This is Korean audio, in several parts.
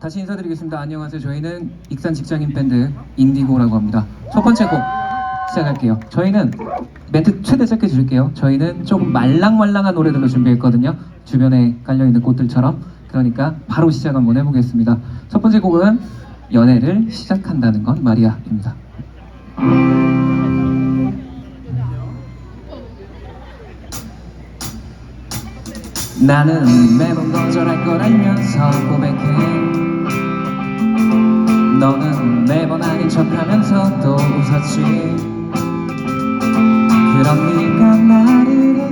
다시 인사드리겠습니다. 안녕하세요. 저희는 익산 직장인 밴드 인디고라고 합니다. 첫 번째 곡 시작할게요. 저희는 멘트 최대 짧게 줄게요. 저희는 조금 말랑말랑한 노래들로 준비했거든요. 주변에 깔려있는 꽃들처럼. 그러니까 바로 시작 한번 해보겠습니다. 첫 번째 곡은 연애를 시작한다는 건 마리아입니다. 나는 매번 거절할 걸 알면서 고백해. 너는 매번 아닌 척하면서 또 웃었지. 그런 네가 나를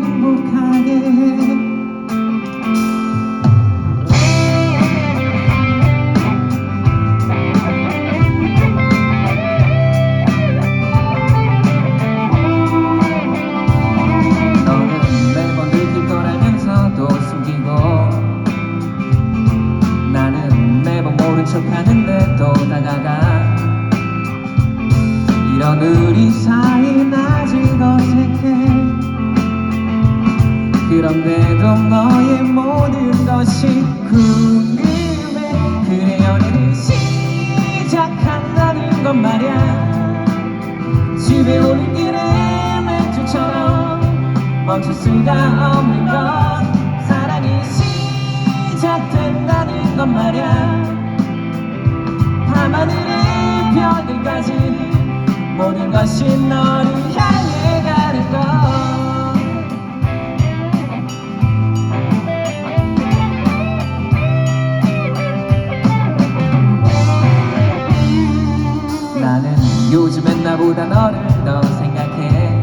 것이 너를 향해 것 나는 요즘엔 나보다 너를 더 생각해.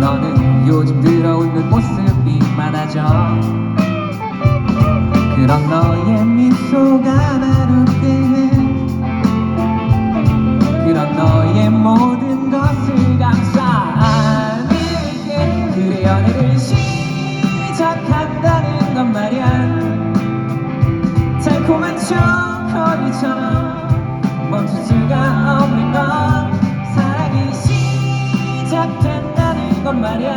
너는 요즘 들어 웃는 모습이 많아져. 그런 너의 미소가 나를 웃게 해 달콤한 초콜릿처럼 멈출 수가 없는 건 사랑이 시작된다는 건 말야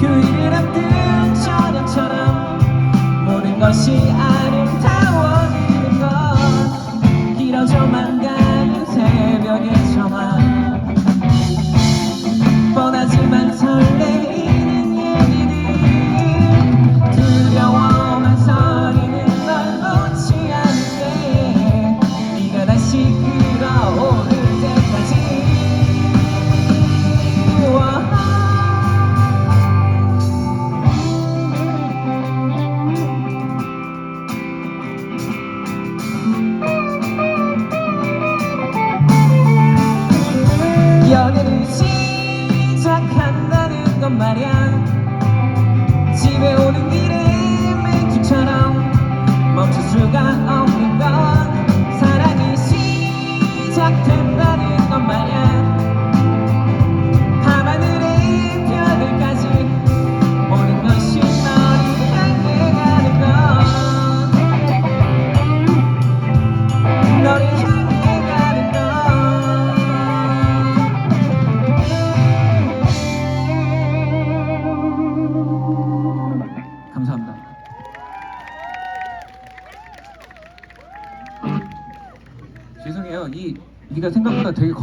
휴일을 앞둔 저녁처럼 모든 것이 아름다워지는 건 길어져만 가는 새벽의 뻔하지만 수가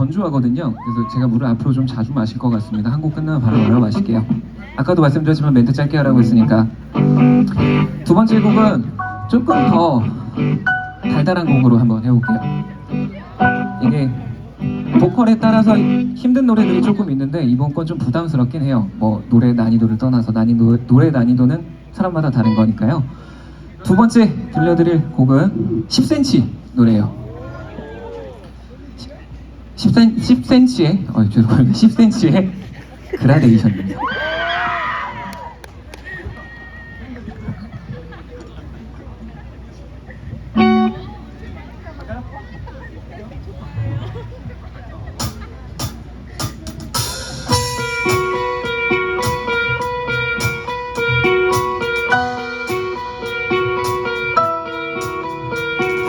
건조하거든요. 그래서 제가 물을 앞으로 좀 자주 마실 것 같습니다. 한 곡 끝나면 바로 얼어 마실게요. 아까도 말씀드렸지만 멘트 짧게 하라고 했으니까 두 번째 곡은 조금 더 달달한 곡으로 한번 해볼게요. 이게 보컬에 따라서 힘든 노래들이 조금 있는데 이번 건 좀 부담스럽긴 해요. 뭐 노래 난이도를 떠나서 난이도 노래 난이도는 사람마다 다른 거니까요. 두 번째 들려드릴 곡은 10cm 노래예요. 10cm, 10cm의 어 죄송합니다. 10cm의 그라데이션입니다.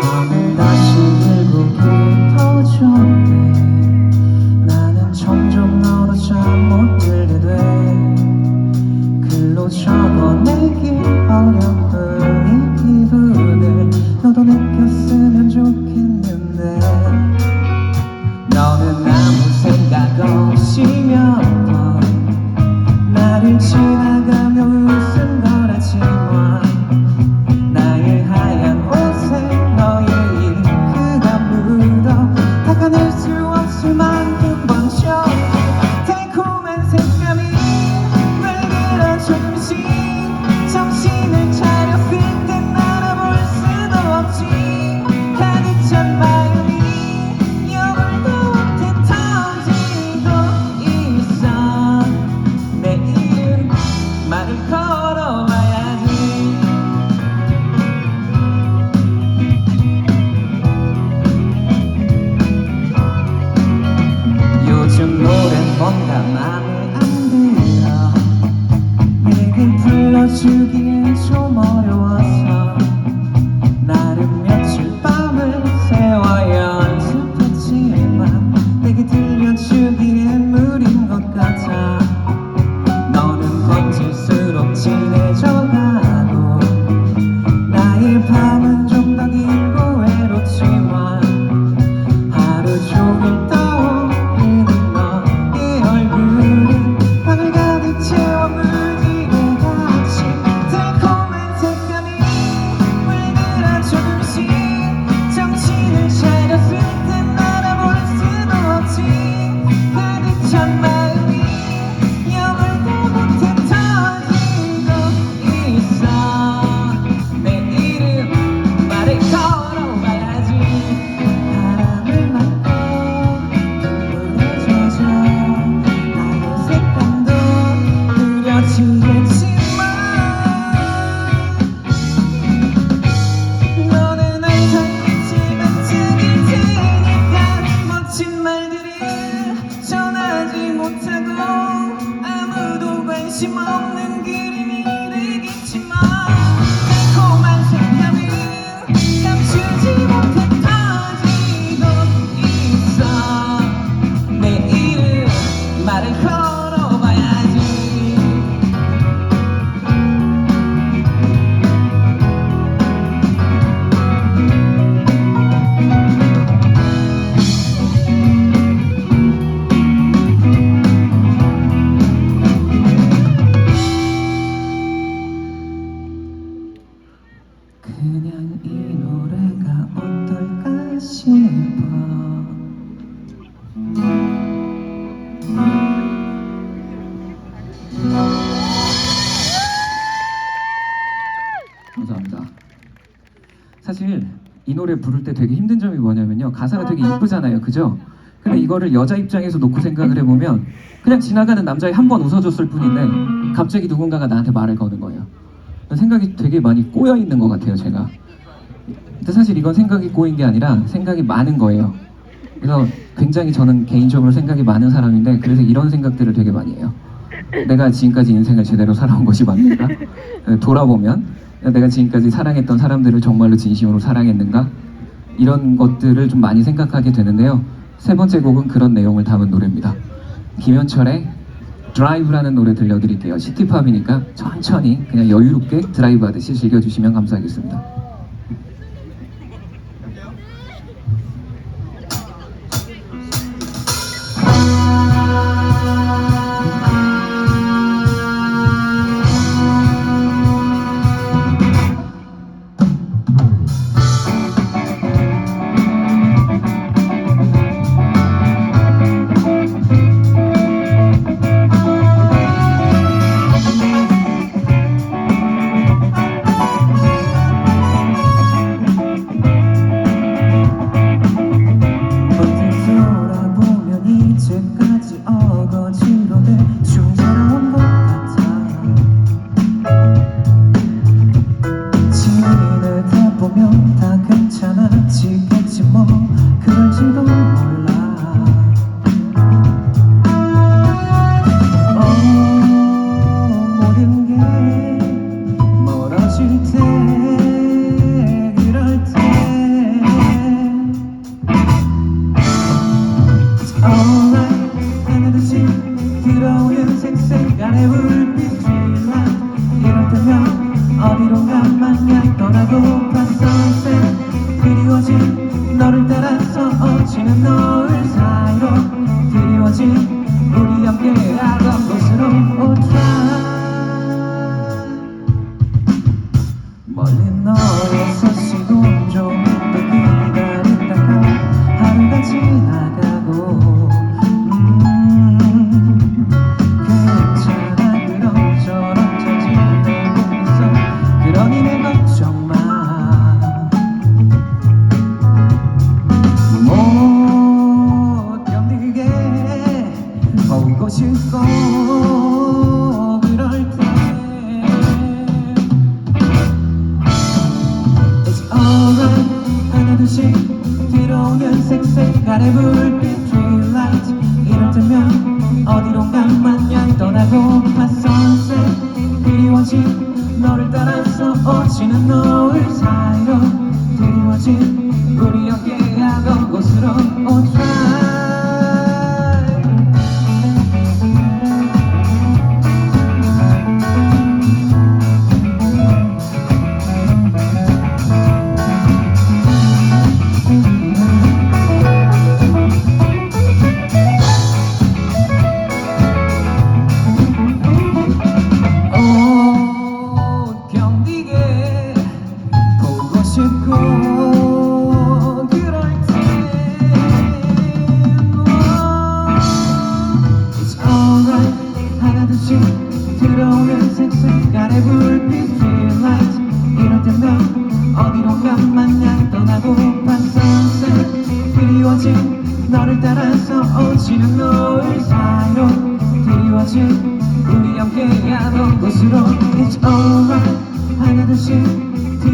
밤 I'm getting 감사합니다. 사실 이 노래 부를 때 되게 힘든 점이 뭐냐면요. 가사가 되게 이쁘잖아요. 그죠? 근데 이거를 여자 입장에서 놓고 생각을 해보면 그냥 지나가는 남자에 한 번 웃어줬을 뿐인데 갑자기 누군가가 나한테 말을 거는 거예요. 생각이 되게 많이 꼬여 있는 것 같아요, 제가. 근데 사실 이건 생각이 꼬인 게 아니라 생각이 많은 거예요. 그래서 굉장히 저는 개인적으로 생각이 많은 사람인데 그래서 이런 생각들을 되게 많이 해요. 내가 지금까지 인생을 제대로 살아온 것이 맞는가? 돌아보면 내가 지금까지 사랑했던 사람들을 정말로 진심으로 사랑했는가? 이런 것들을 좀 많이 생각하게 되는데요. 세 번째 곡은 그런 내용을 담은 노래입니다. 김현철의 드라이브라는 노래 들려드릴게요. 시티팝이니까 천천히 그냥 여유롭게 드라이브 하듯이 즐겨주시면 감사하겠습니다.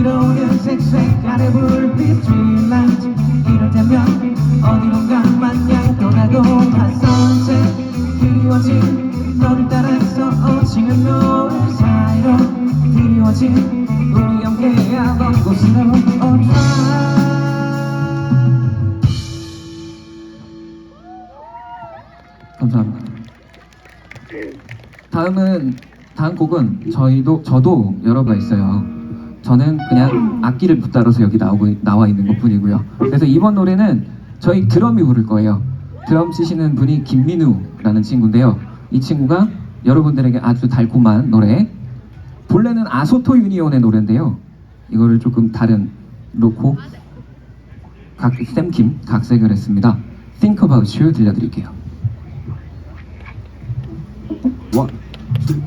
들어오는 색색깔의 불빛 Twilight 이럴 때면 어디론가 마냥 떠나고파 Sunset 그리워진 너를 따라서 오지는 노을 사이로 드리워진 우리 함께 하던 곳으로 오자 감사합니다. 다음은 다음 곡은 저희도 저도 여러 가 있어요. 저는 그냥 악기를 붙들어서 여기 나오고 나와 있는 것 뿐이고요. 그래서 이번 노래는 저희 드럼이 부를 거예요. 드럼 치시는 분이 김민우라는 친구인데요. 이 친구가 여러분들에게 아주 달콤한 노래 본래는 아소토 유니온의 노래인데요. 이거를 조금 다른 각 샘킴 각색을 했습니다. Think About You 들려드릴게요. One, two,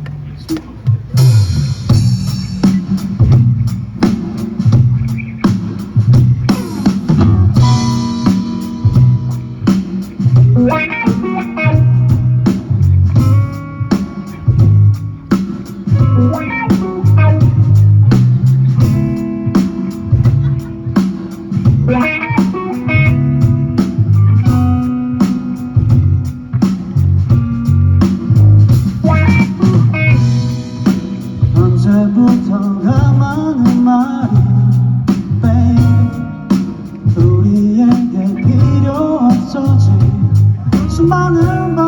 수많은 밤을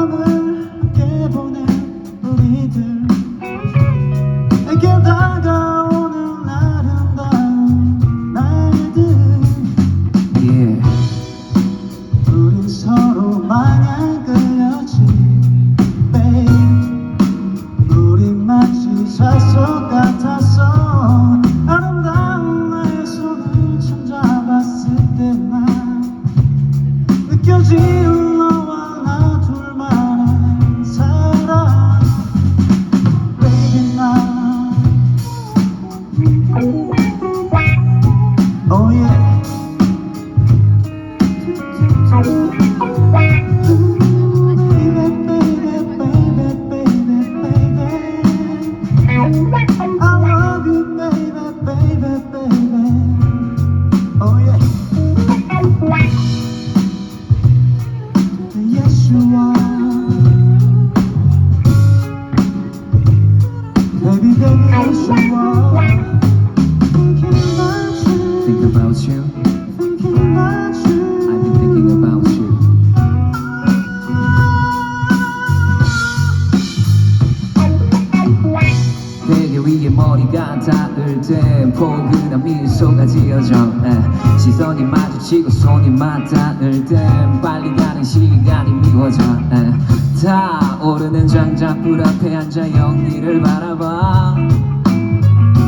봐.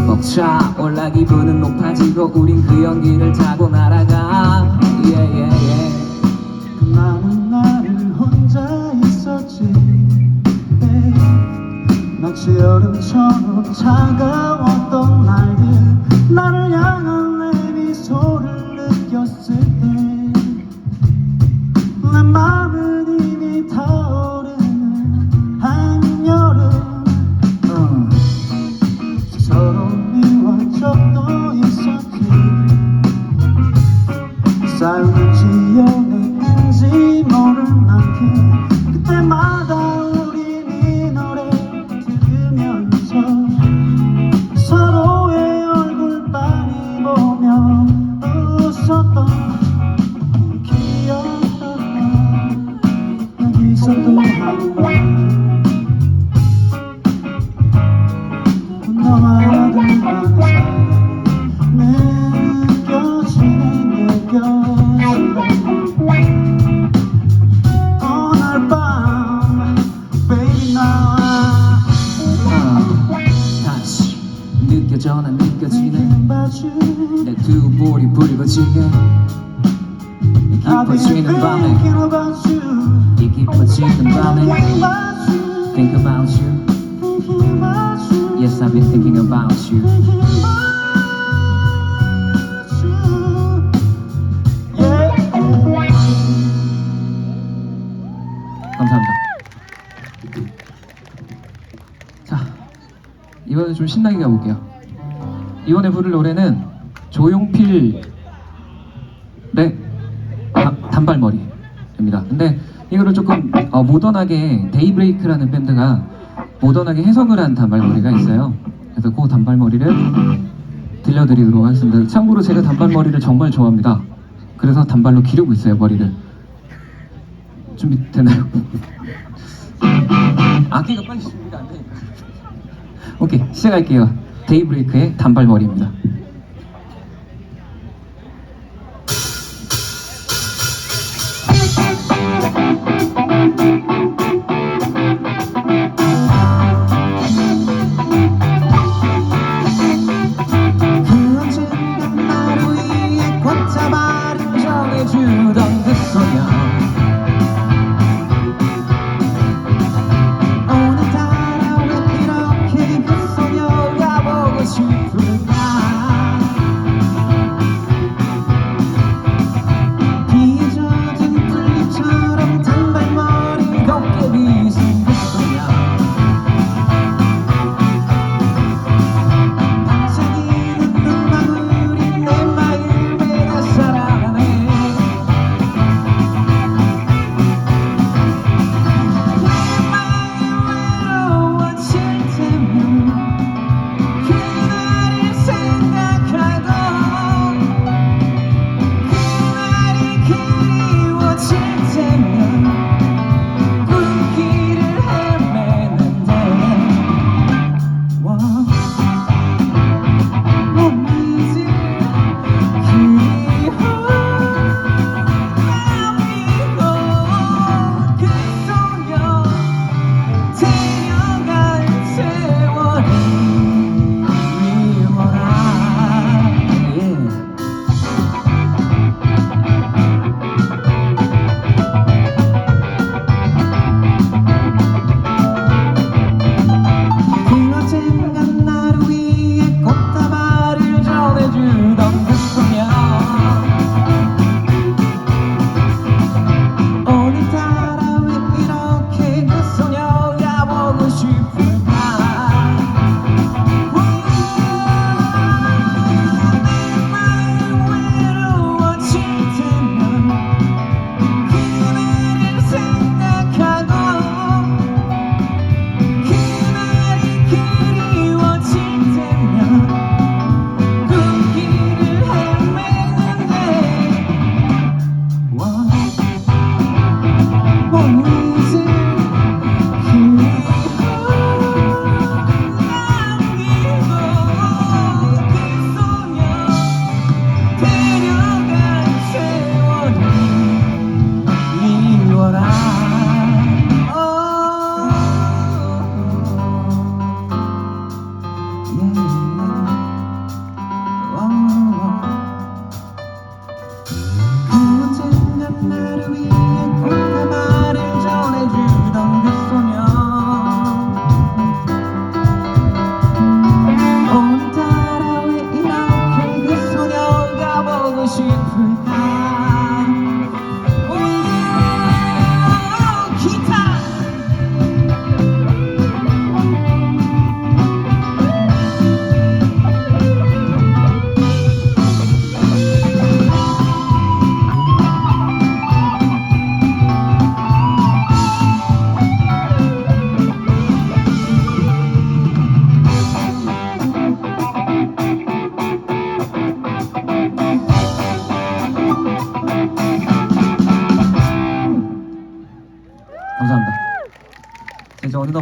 벅차 올라 기분은 높아지고 우린 그 연기를 타고 날아가. Yeah, yeah, 여름처럼 차가웠던 날들. 나를 향한 이번에 좀 신나게 가볼게요. 이번에 부를 노래는 조용필의 다- 단발머리입니다. 근데 이거를 조금 어, 모던하게 데이브레이크라는 밴드가 모던하게 해석을 한 단발머리가 있어요. 그래서 그 단발머리를 들려드리도록 하겠습니다. 참고로 제가 단발머리를 정말 좋아합니다. 그래서 단발로 기르고 있어요 머리를. 준비되나요? 악기가 빨리 준비가 안 되니까. 오케이 시작할게요. 데이브레이크의 단발머리입니다.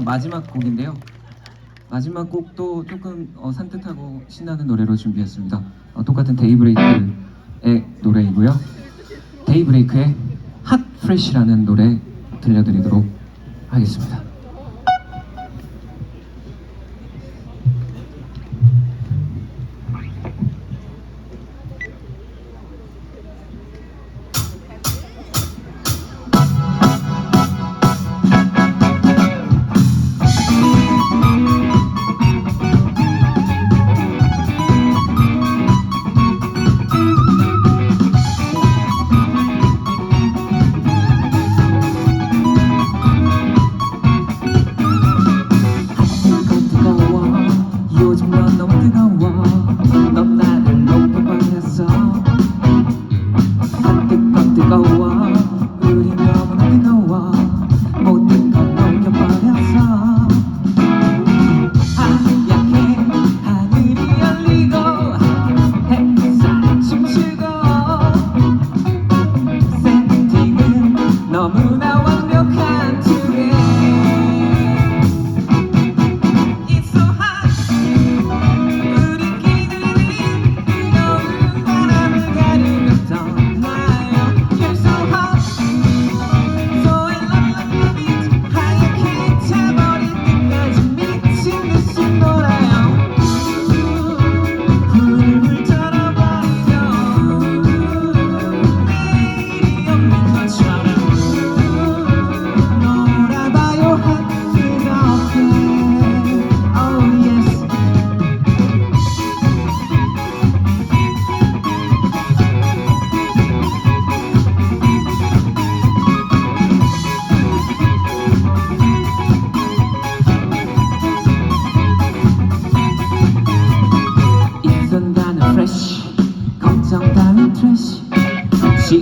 마지막 곡인데요. 마지막 곡도 조금 어, 산뜻하고 신나는 노래로 준비했습니다. 어, 똑같은 데이브레이크의 노래이고요. 데이브레이크의 핫 프레쉬라는 노래 들려드리도록 하겠습니다.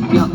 keep